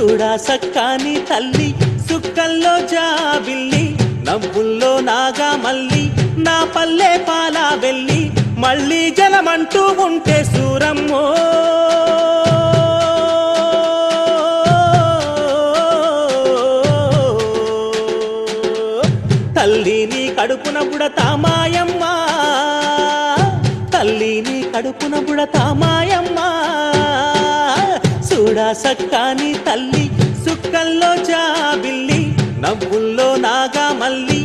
చూడా సక్కాని తల్లి సుక్కల్లో జాబిల్లి నవ్వుల్లో నాగా మల్లి నా పల్లె పాలా వెళ్ళి మళ్ళీ జలమంటూ ఉంటే సూరమ్మో. తల్లిని కడుపున బుడతా మాయమ్మ. తల్లిని కడుపున బుడతామాయ మాయమ్మ సక్కాని తల్లి సుక్కల్లో జాబిల్లి నవ్వుల్లో నాగా మల్లి